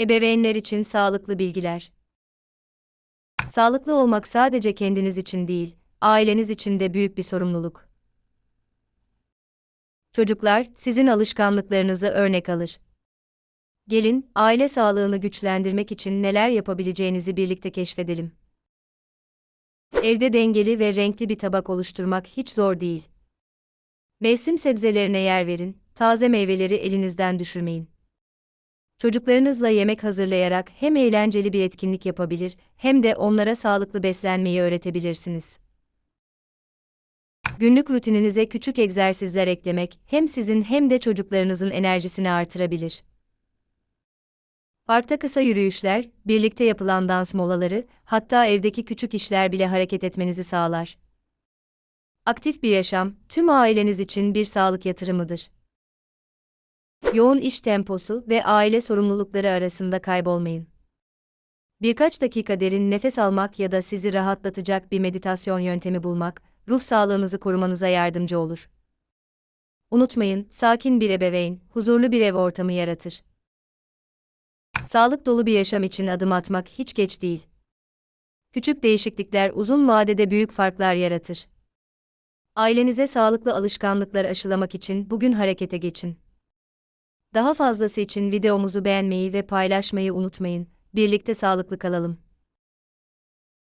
Ebeveynler için sağlıklı bilgiler. Sağlıklı olmak sadece kendiniz için değil, aileniz için de büyük bir sorumluluk. Çocuklar, sizin alışkanlıklarınızı örnek alır. Gelin, aile sağlığını güçlendirmek için neler yapabileceğinizi birlikte keşfedelim. Evde dengeli ve renkli bir tabak oluşturmak hiç zor değil. Mevsim sebzelerine yer verin, taze meyveleri elinizden düşürmeyin. Çocuklarınızla yemek hazırlayarak hem eğlenceli bir etkinlik yapabilir, hem de onlara sağlıklı beslenmeyi öğretebilirsiniz. Günlük rutininize küçük egzersizler eklemek hem sizin hem de çocuklarınızın enerjisini artırabilir. Parkta kısa yürüyüşler, birlikte yapılan dans molaları, hatta evdeki küçük işler bile hareket etmenizi sağlar. Aktif bir yaşam, tüm aileniz için bir sağlık yatırımıdır. Yoğun iş temposu ve aile sorumlulukları arasında kaybolmayın. Birkaç dakika derin nefes almak ya da sizi rahatlatacak bir meditasyon yöntemi bulmak, ruh sağlığınızı korumanıza yardımcı olur. Unutmayın, sakin bir ebeveyn, huzurlu bir ev ortamı yaratır. Sağlık dolu bir yaşam için adım atmak hiç geç değil. Küçük değişiklikler uzun vadede büyük farklar yaratır. Ailenize sağlıklı alışkanlıklar aşılamak için bugün harekete geçin. Daha fazlası için videomuzu beğenmeyi ve paylaşmayı unutmayın. Birlikte sağlıklı kalalım.